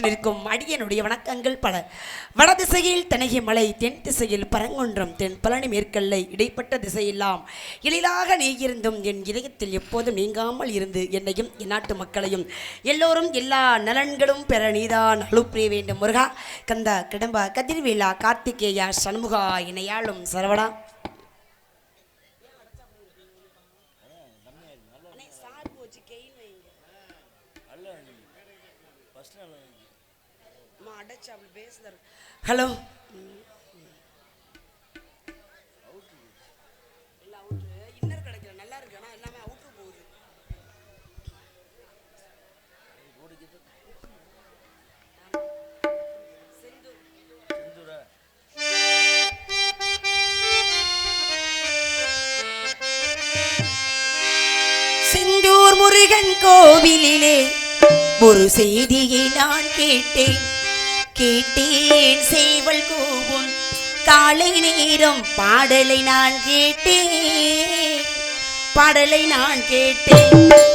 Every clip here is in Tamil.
பாத்திரத்தை நிற்கும் அடியனுடைய வணக்கங்கள் பல. வடதிசையில் தனகி மலை தென் திசையில் பரங்குன்றம் தென் பழனி மேற்கல்லை இடைப்பட்ட திசையெல்லாம் எளிதாக நீங்கியிருந்தும் என் இதயத்தில் எப்போதும் நீங்காமல் இருந்து என்னையும் இந்நாட்டு மக்களையும் எல்லோரும் எல்லா நலன்களும் பெற நீதான் அழுப்பிய வேண்டும் முருகா. கந்தா கிடம்பா கதிர்வேலா கார்த்திகேயா சண்முகா இணையாளும் சரவணா ஹலோ இன்னர் கிடைக்கல நல்லா இருக்கு ஆனா எல்லாமே அவுட்ரு போகுது ஹலோ முருகன் கோவிலிலே ஒரு செய்தியை நான் கேட்டேன். கேட்டேன் சேவல் கூவும். காலை நேரம் பாடலை நான் கேட்டேன். பாடலை நான் கேட்டேன்.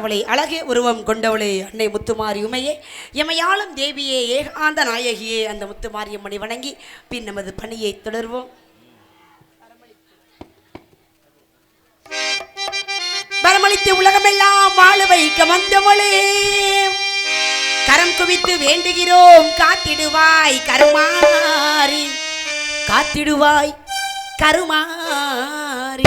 அமைதிவழி அழகே உருவம் கொண்டவளே அன்னை முத்துமாரி உமையே. எமையாளும் தேவியே ஏகாந்த நாயகியே அந்த முத்துமாரியம்மனை வணங்கி பின் நமது பணியை தொடர்வோம். பரமளித்து உலகமெல்லாம் வாழ வைக்க வந்தவளே. கரம் குவித்து வேண்டுகிறோம் காத்திடுவாய் கருமாரி காத்திடுவாய் கருமாரி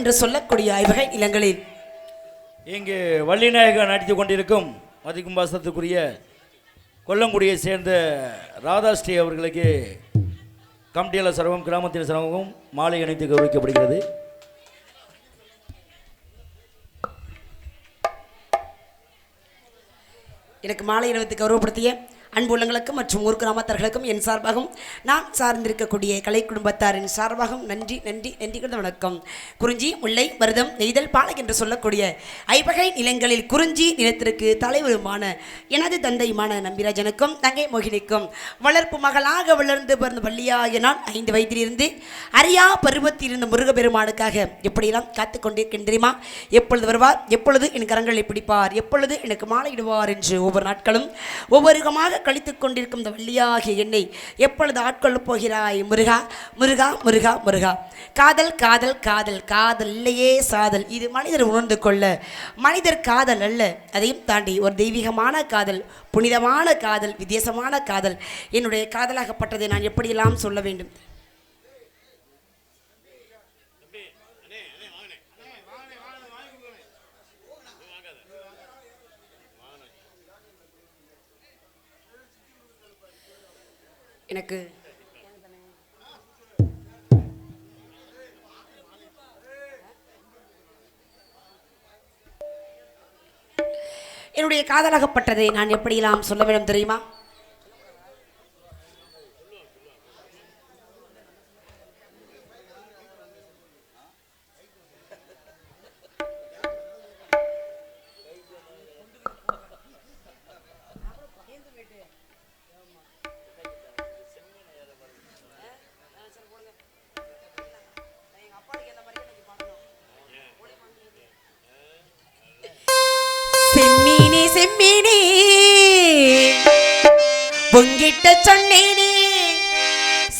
என்று சொல்லக்கூடிய ஐவகை நிலங்களில் இங்கு வள்ளிநாயகர் நடித்து கொண்டிருக்கும் மதிக்கும்பாசத்துக்குரிய கொல்லங்குடியை சேர்ந்த ராதாஸ்ரீ அவர்களுக்கு கமிட்டியாளர் சர்வம் கிராமத்தின் சர்வமும் மாலை அணிந்து கௌரவிக்கப்படுகிறது. எனக்கு மாலை அணிவித்து கௌரவப்படுத்திய அன்புள்ளங்களுக்கும் மற்றும் ஊர் கிராமத்தார்களுக்கும் என் சார்பாகவும் நான் சார்ந்திருக்கக்கூடிய கலை குடும்பத்தாரின் சார்பாகவும் நன்றி நன்றி நன்றி கிடந்த வணக்கம். குறிஞ்சி முல்லை மருதம் நெய்தல் பாலை என்று சொல்லக்கூடிய ஐவகை நிலங்களில் குறிஞ்சி நிலத்திற்கு தலைவருமான எனது தந்தையுமான நம்பிராஜனுக்கும் தங்கை மோகினிக்கும் வளர்ப்பு மகளாக வளர்ந்து பிறந்த பள்ளியாக நான் ஐந்து வயதிலிருந்து அரியா பருவத்தில் இருந்த முருகப்பெருமானுக்காக எப்படியெல்லாம் காத்து கொண்டிருக்கேன் தெரியுமா? எப்பொழுது வருவார் எப்பொழுது என் கரங்களை பிடிப்பார் எப்பொழுது எனக்கு மாலையிடுவார் என்று ஒவ்வொரு நாட்களும் ஒவ்வொரு கழித்து கழித்துக் கொண்டிருக்கும் இந்த வள்ளியாகிய என்னை எப்பொழுது ஆட்கொள்ளப் போகிறாய் முருகா முருகா முருகா முருகா? காதல் காதல் காதல் காதல் இல்லையே சாதல். இது மனிதர் உணர்ந்து கொள்ள மனிதர் காதல் அல்ல. அதையும் தாண்டி ஒரு தெய்வீகமான காதல் புனிதமான காதல் வித்தியாசமான காதல் என்னுடைய காதலாகப்பட்டதை நான் எப்படியெல்லாம் சொல்ல வேண்டும்? எனக்கு. என்னுடைய காதலாகப்பட்டதை நான் எப்படியெல்லாம் சொல்ல வேண்டும் தெரியுமா? உங்கிட்ட சொன்னேனே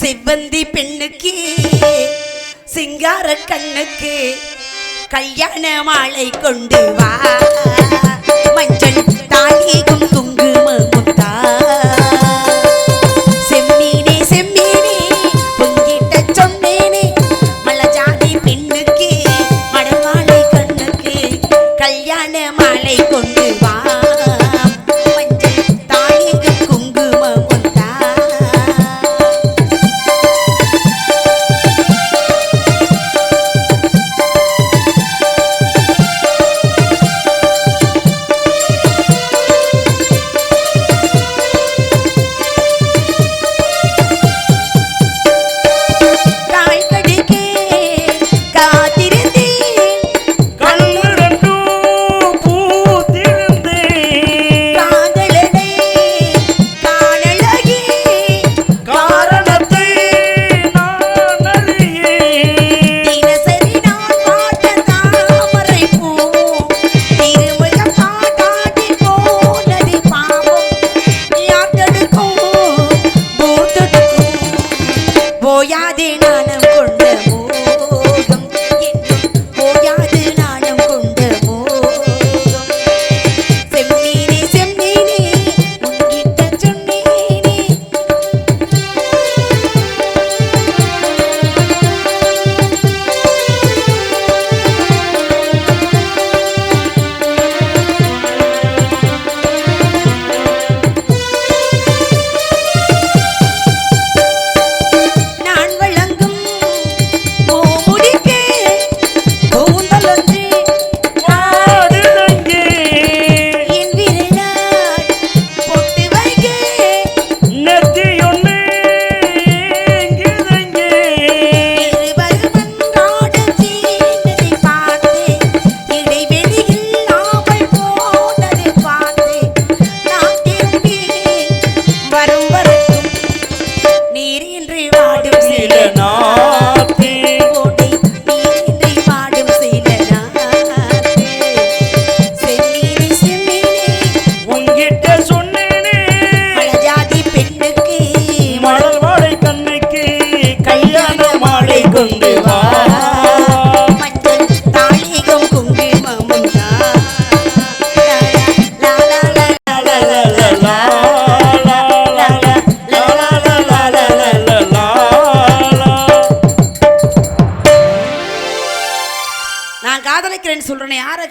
செவ்வந்தி பெண்ணுக்கு சிங்கார கண்ணுக்கு கல்யாண மாலை கொண்டு வா.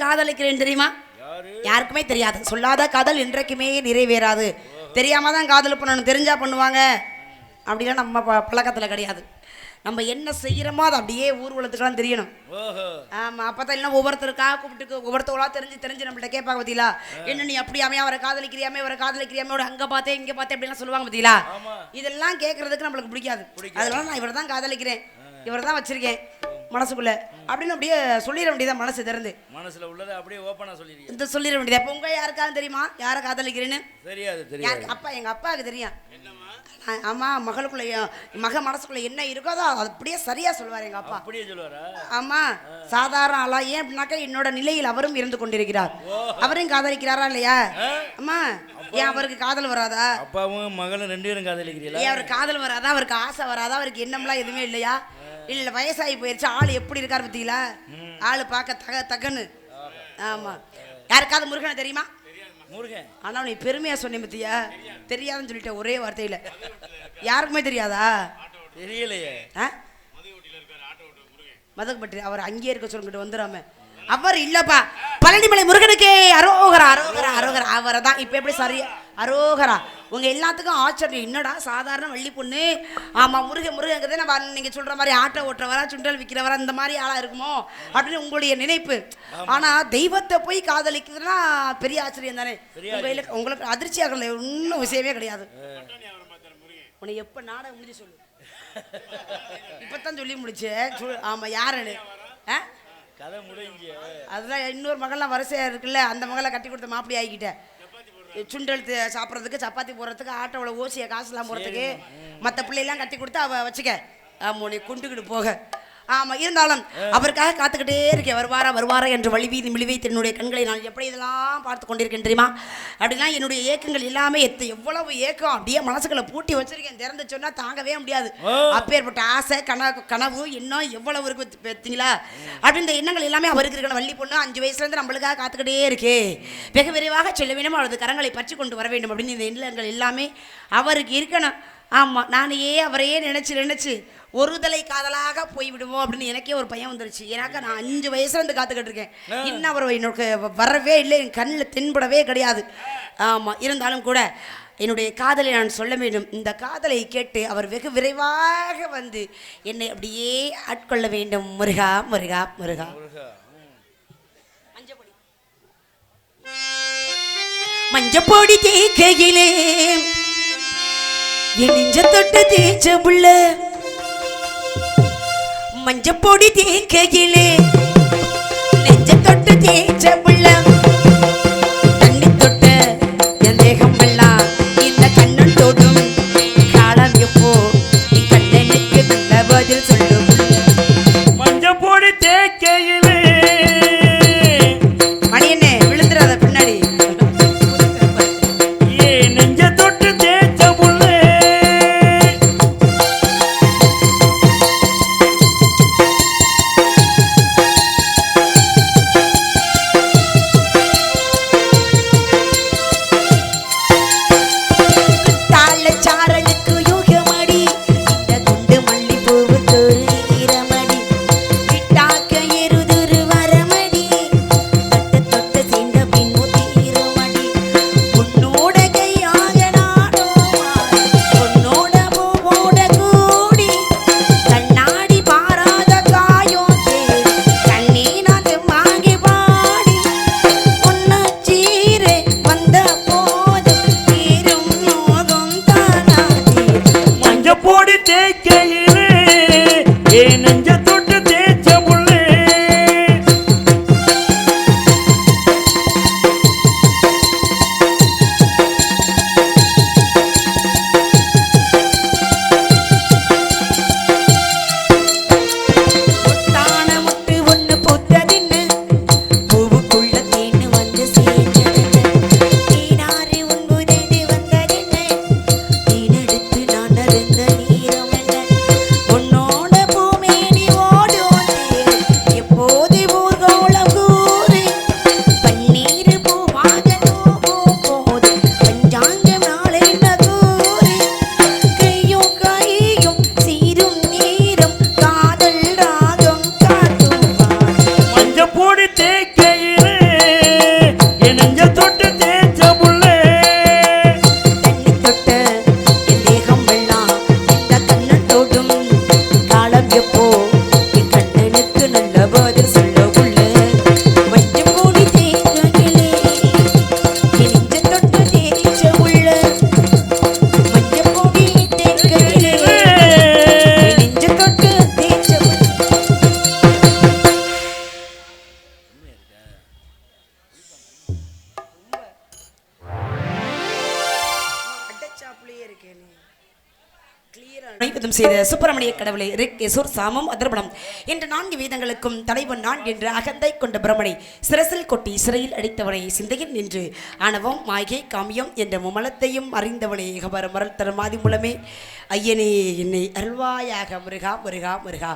காதலிக்கிறேன் தெரியுமா? யாரு? யாருக்குமே தெரியாது. சொல்லாத காதல் என்றைக்குமே நிறைவேறாது. தெரியாம தான் காதல் பண்ணணும். தெரிஞ்சா பண்ணுவாங்க. அப்படிலாம் நம்ம ப பழக்கத்தில் கிடையாது. நம்ம என்ன செய்கிறோமோ அது அப்படியே ஊர்வலத்துக்கெல்லாம் தெரியணும். ஓஹோ. ஆமா அப்பதான் இல்லைன்னா ஒவ்வொருத்தருக்காக கூப்பிட்டு ஒவ்வொருத்தவங்களா தெரிஞ்சு தெரிஞ்சு நம்மள்ட்ட கேட்பாங்க பார்த்தீங்களா என்ன நீ அப்படியாமே அவரை காதலிக்கிறியாமே அவரை காதலிக்கிறியாமே ஒரு அங்க பார்த்தே இங்க பார்த்தே அப்படிலாம் சொல்லுவாங்க பார்த்தீங்களா இதெல்லாம் கேட்கறதுக்கு நம்மளுக்கு பிடிக்காது. அதனால நான் இவரை தான் காதலிக்கிறேன். இவரை தான் வச்சிருக்கேன். மனசுக்குள்ள. அப்படின்னு அப்படியே சொல்லிட வேண்டியதா மனசு திறந்து. மனசுல உள்ளதை அப்படியே ஓப்பனா சொல்லிருக்கீங்க இந்த சொல்லிட வேண்டியது? அப்போ உங்க யாருக்காவது தெரியுமா? யாரை காதலிக்கிறேன்னு? தெரியாது தெரியாது. அப்பா எங்க அப்பாவுக்கு தெரியும். ஆமா மகளுக்குள்ள மக மனசுக்குள்ள என்ன இருக்கோ அதை அப்படியே சரியா சொல்லுவார் எங்க அப்பா. அப்படியே சொல்லுவாரா? ஆமா சாதாரண ஆளா. ஏன் அப்படின்னாக்கா என்னோட நிலையில் அவரும் இருந்து கொண்டிருக்கிறார். அவரையும் காதலிக்கிறாரா இல்லையா? அம்மா ஏன் அவருக்கு காதல் வராதா? அப்பாவும் மகளும் ரெண்டு பேரும் காதலிக்கிறீங்களா? ஏன் அவருக்கு காதல் வராதா? அவருக்கு ஆசை வராதா? அவருக்கு எண்ணம்லாம் எதுவுமே இல்லையா? இல்ல வயசாகி போயிருச்சு. ஆள் எப்படி இருக்காரு பார்த்தீங்களா ஆளு பார்க்க தக தகன்னு. ஆமா. யாருக்காவது முருகனை தெரியுமா? முருகன். ஆனா நீ பெருமையா சொன்னேன் பத்தியா? தெரியாதுன்னு சொல்லிட்ட ஒரே வார்த்தையில. யாருக்குமே தெரியாதா? தெரியலையே. ஆ? மதகுபட்டி அவர் அங்கேயே இருக்க சொல்லிட்டு வந்துடாம. அவர் இல்லப்பா. பழனிமலை முருகனுக்கே அரோகரா அரோகரா அரோகரா. அவரை தான் இப்போ எப்படி சரியா அரோகரா. உங்க எல்லாத்துக்கும் ஆச்சரியம். என்னடா சாதாரண வள்ளி பொண்ணு? ஆமா முருகன் முருகங்கிறதே நம்ம நீங்க சொல்ற மாதிரி ஆட்டோ ஓட்டுறவரா சுண்டல் விற்கிறவரா இந்த மாதிரி ஆளா இருக்குமோ? அப்படின்னு உங்களுடைய நினைப்பு. ஆனா தெய்வத்தை போய் காதலிக்கிறதுனா பெரிய ஆச்சரியம் தானே? உங்களுக்கு உங்களுக்கு அதிர்ச்சி ஆகல. இன்னும் விஷயமே கிடையாது. உன்னை எப்ப நாடகம் முடிஞ்சு சொல்லு. இப்பதான் சொல்லி முடிச்சேன். சொல் ஆமா யாருன்னு ஆ? கதை முடிஞ்சு. அதுதான் இன்னொரு மகள்லாம் வரிசையா இருக்குல்ல அந்த மகளை கட்டி கொடுத்த மாப்பிள்ளை ஆகிக்கிட்டேன் சுண்டல் சாப்பிட்றதுக்கு சப்பாத்தி போடுறதுக்கு ஆட்டோவில் ஓசிய காசுலாம் போடுறதுக்கு மற்ற பிள்ளையெல்லாம் கட்டி கொடுத்து அவ வச்சுக்க. ஆமா நீ கொண்டுக்கிட்டு போக. ஆமா இருந்தாலும் அவருக்காக காத்துக்கிட்டே இருக்கேன். வருவாரா வருவாரா என்று வழிவீதி மிழிவை தன்னுடைய கண்களை நான் எப்படி இதெல்லாம் பார்த்து கொண்டிருக்கேன் தெரியுமா? அப்படின்னா என்னுடைய ஏக்கங்கள் எல்லாமே எத்த எவ்வளவு ஏக்கம். அப்படியே மனசுக்குள்ள பூட்டி வச்சிருக்கேன். திறந்து சொன்னா தாங்கவே முடியாது. அப்பேற்பட்ட ஆசை கனவு கனவு இன்னும் எவ்வளவு இருக்கு பார்த்தீங்களா? அப்படி இந்த எண்ணங்கள் எல்லாமே அவருக்கு இருக்கிற வள்ளி பொண்ணு அஞ்சு வயசுல இருந்து நம்மளுக்காக காத்துக்கிட்டே இருக்கே. வெகு விரைவாக செல்ல வேண்டும்? அவரது கரங்களை பற்றி கொண்டு வர வேண்டும். அப்படின்னு இந்த எண்ணங்கள் எல்லாமே அவருக்கு இருக்கணும். ஆமா நானையே அவரையே நினைச்சு நினைச்சு ஒரு தலை காதலாக போய் விடுவோம் அப்படின்னு எனக்கே ஒரு பையன் வந்துருச்சு. ஏன்னாக்கா நான் அஞ்சு வயசுல இருந்து காத்துக்கிட்டு இருக்கேன். இன்னும் அவர் என்னோட வரவே இல்லை என் கண்ணில் தென்படவே கிடையாது. ஆமா இருந்தாலும் கூட என்னுடைய காதலை நான் சொல்ல வேண்டும். இந்த காதலை கேட்டு அவர் வெகு விரைவாக வந்து என்னை அப்படியே ஆட்கொள்ள வேண்டும். முருகா முருகா. முருகா. மஞ்சப்பொடி தேக்கையிலே என் நெஞ்ச தொட்டு தேய்ச்ச புள்ள மஞ்சப்பொடி தேக்கையிலே நெஞ்ச தொட்டு தேய்ச்ச புள்ள தண்ணி தொட்ட என் தேகம் எல்லாம் இந்த கண்ணன் தொடும். காலம் எப்போ? நீ கண்ணனுக்கு நல்ல பதில் சொல்லு மஞ்ச பொடி அனைவதும் செய்த சுப்பிரமணிய கடவுளை ரிக் யசூர் சாமம் அதர்பணம் என்ற நான்கு வேதங்களுக்கும் தலைவன் நான் என்ற அகந்தை கொண்ட பிரமனை சிரசில் கொட்டி சிறையில் அடித்தவனை சிந்தையில் நின்று ஆணவம் மாயை காமியம் என்ற முமலத்தையும் அறிந்தவனை ஏகபர மரல் தரமாதி மூலமே. ஐயனே என்னை அருள்வாயாக முருகா முருகா முருகா.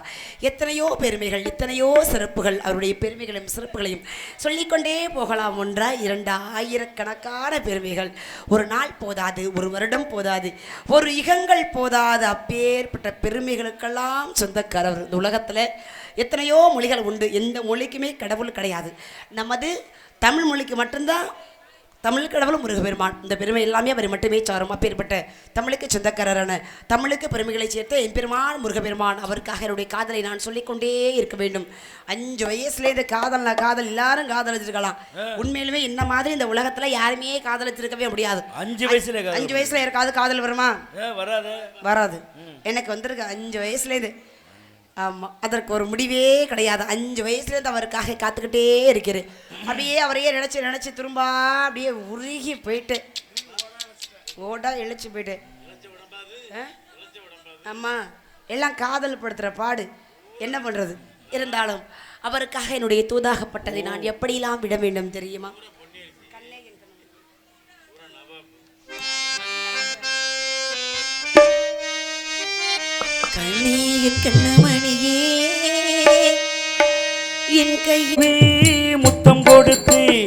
எத்தனையோ பெருமைகள் எத்தனையோ சிறப்புகள் அவருடைய பெருமைகளையும் சிறப்புகளையும் சொல்லிக்கொண்டே போகலாம் ஒன்றா இரண்டா ஆயிரக்கணக்கான பெருமைகள். ஒரு நாள் போதாது ஒரு வருடம் போதாது ஒரு யுகங்கள் போதாது அப்பே. அப்பேற்பட்ட பெருமைகளுக்கெல்லாம் சொந்தக்காரர். இந்த உலகத்தில் எத்தனையோ மொழிகள் உண்டு. எந்த மொழிக்குமே கடவுள் கிடையாது. நமது தமிழ் மொழிக்கு மட்டும்தான் தமிழ் கடவுள் முருகப்பெருமான். இந்த பெருமை எல்லாமே அவர் மட்டுமே சாரும். அப்பேற்பட்ட தமிழுக்கு சொந்தக்காரரான தமிழுக்கு பெருமைகளை சேர்த்த எம்பெருமான் முருகப்பெருமான் அவருக்காக என்னுடைய காதலை நான் சொல்லிக்கொண்டே இருக்க வேண்டும். அஞ்சு வயசுலேருந்து காதல்னா காதல் எல்லாரும் காதலிச்சிருக்கலாம் உண்மையிலுமே இந்த மாதிரி இந்த உலகத்துல யாருமே காதலிச்சிருக்கவே முடியாது. அஞ்சு வயசுல அஞ்சு வயசுல யாருக்காவது காதல் வருமா? வராதே. வராது. எனக்கு வந்திருக்கு அஞ்சு வயசுலேருந்து ஆமாம் அதற்கு ஒரு முடிவே கிடையாது. அஞ்சு வயசுலேருந்து அவருக்காக காத்துக்கிட்டே இருக்கிறேன் அப்படியே அவரையே நினச்சி நினச்சி திரும்ப அப்படியே உருகி போயிட்டு. ஓடா இழைச்சி போயிட்டு. ஆமாம் எல்லாம் காதல் படுத்துகிற பாடு. என்ன பண்ணுறது இருந்தாலும் அவருக்காக என்னுடைய தூதாகப்பட்டதை நான் எப்படியெல்லாம் விட வேண்டும் தெரியுமா? என் கண்ணமணியே. என் கையில் முத்தம் கொடுத்து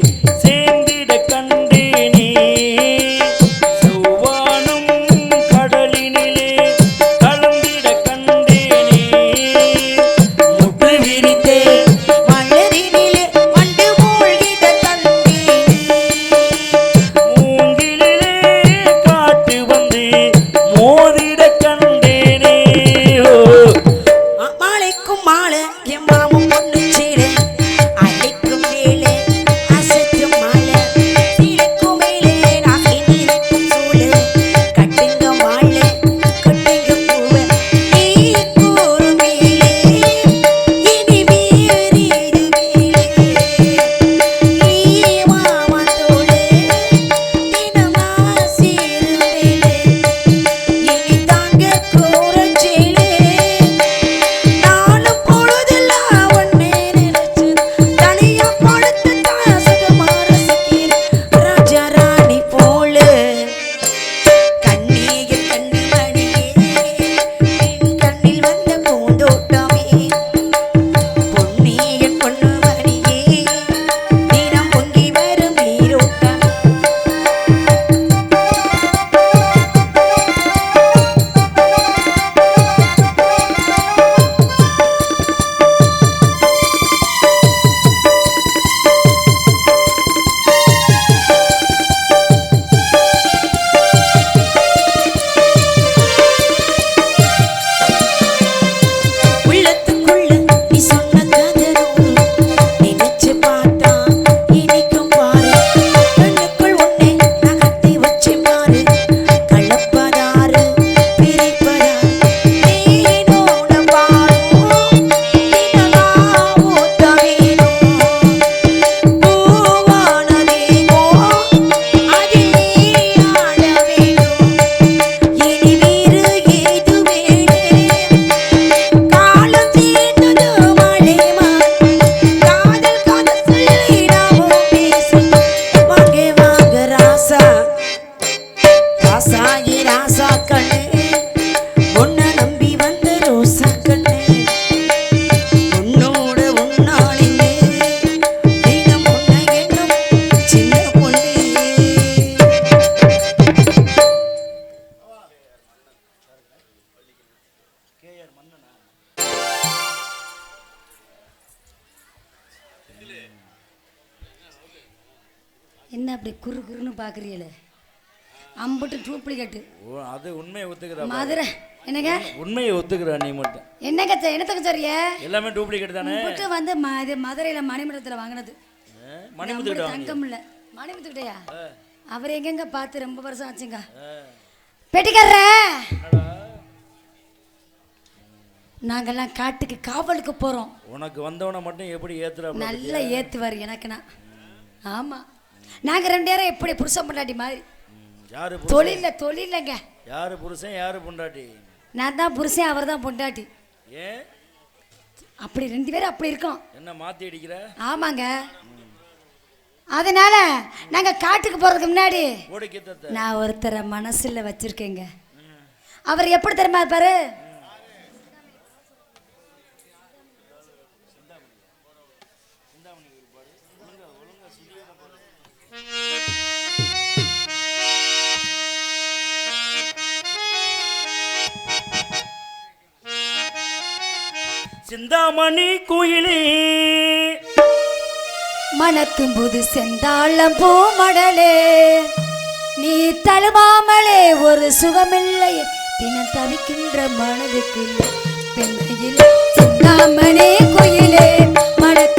ஓ அது உண்மையை ஒத்துக்கிறா மதுரை. என்னங்க? உண்மையை ஒத்துக்கிறா நீ மட்டும்? என்னங்க என்னத்துக்கு சரியா எல்லாமே டூப்ளிகேட் தானே? வந்து இது மதுரையில் மணிமண்டலத்தில் வாங்கினது. வாங்க தங்கம் இல்லை மணிமுத்துக்கிட்டயா? அவர் எங்கெங்க பார்த்து ரொம்ப வருஷம் ஆச்சுங்க. பெட்டிக்காரர! நாங்கெல்லாம் காட்டுக்கு காவலுக்கு போகிறோம் உனக்கு வந்தவனை மட்டும் எப்படி ஏத்துறா நல்லா ஏற்றுவார் எனக்குண்ணா ஆமாம் நாங்கள் ரெண்டு பேரும் எப்படி புருஷன் பொண்டாட்டி மாதிரி. யாரு தொழிலில் தொழிலங்க யாரு புருஷன் யாரு பொண்டாட்டி? நான் தான் புருஷன் அவர் தான் பொண்டாட்டி. ஏன்? அப்படி ரெண்டு பேரும் அப்படி இருக்கோம். என்ன மாத்தி அடிக்கிற? ஆமாங்க. அதனால நாங்க காட்டுக்கு போறதுக்கு முன்னாடி நான் ஒருத்தரை மனசுல வச்சிருக்கேங்க. அவர் எப்படி தெரியுமா இருப்பாரு? சிந்தாமணி குயிலே. மணக்கும் புது செந்தாளம் பூமடலே. நீ தழுவாமலே ஒரு சுகமில்லை. தினம் தவிக்கின்ற மனதுக்கு பெண்மையில் சிந்தாமணி குயிலே. மணக்கும்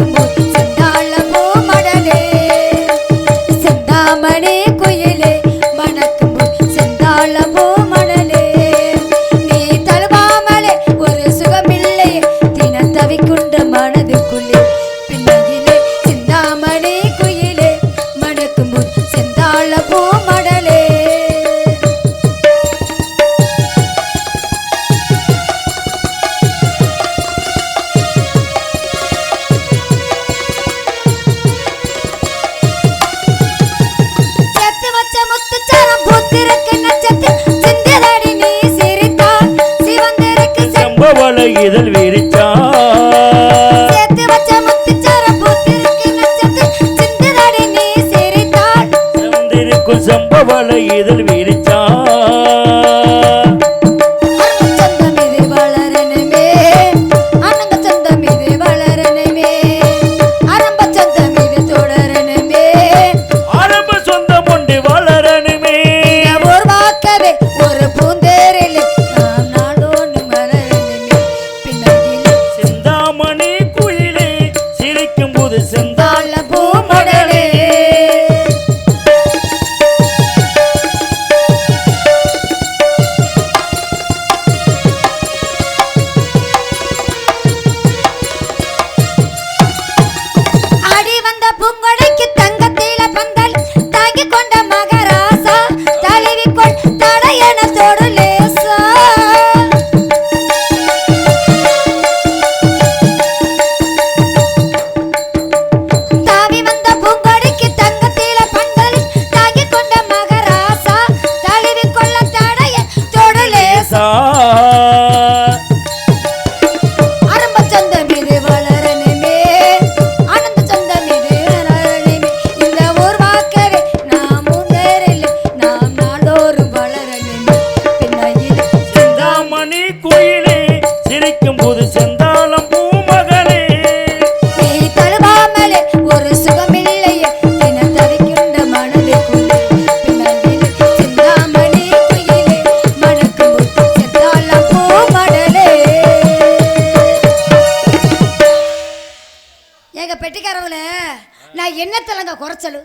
என்னத்திலங்க குறைச்சலு.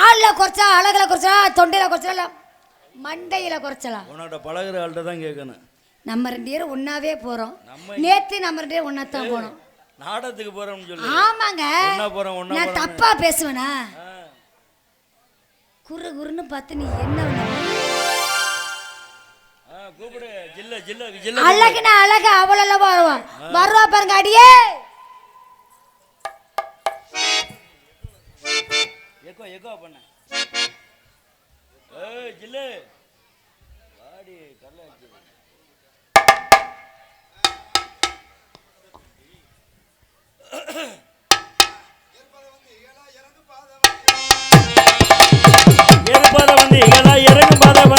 ஆளில் குறைச்சா அழகில் குறைச்சா தொண்டையில் குறைச்சலா மண்டையில் குறைச்சலா? உன்னோட பழகுற ஆள்கிட்ட தான் கேட்கணும். நம்ம ரெண்டு பேரும் ஒன்னாவே போகிறோம் நேற்று நம்ம ரெண்டு பேரும் ஒன்றா தான் போனோம். நாடகத்துக்கு ஆமாங்க. போறோம், ஒண்ணா நான் போறோம்னு. தப்பா பேசுவேனா? ஆ. குறு குறுன்னு பார்த்து நீ என்ன அழகுனா அழகு அவளெல்லாம் வருவான். வருவா பாருங்க அடியே! எக்கோ எக்கோ பண்ண. ஏய் ஜில்லு. வாடி கடலை அடிச்சு ஏற்பாத வந்து இகலா இறங்கு பாத வந்து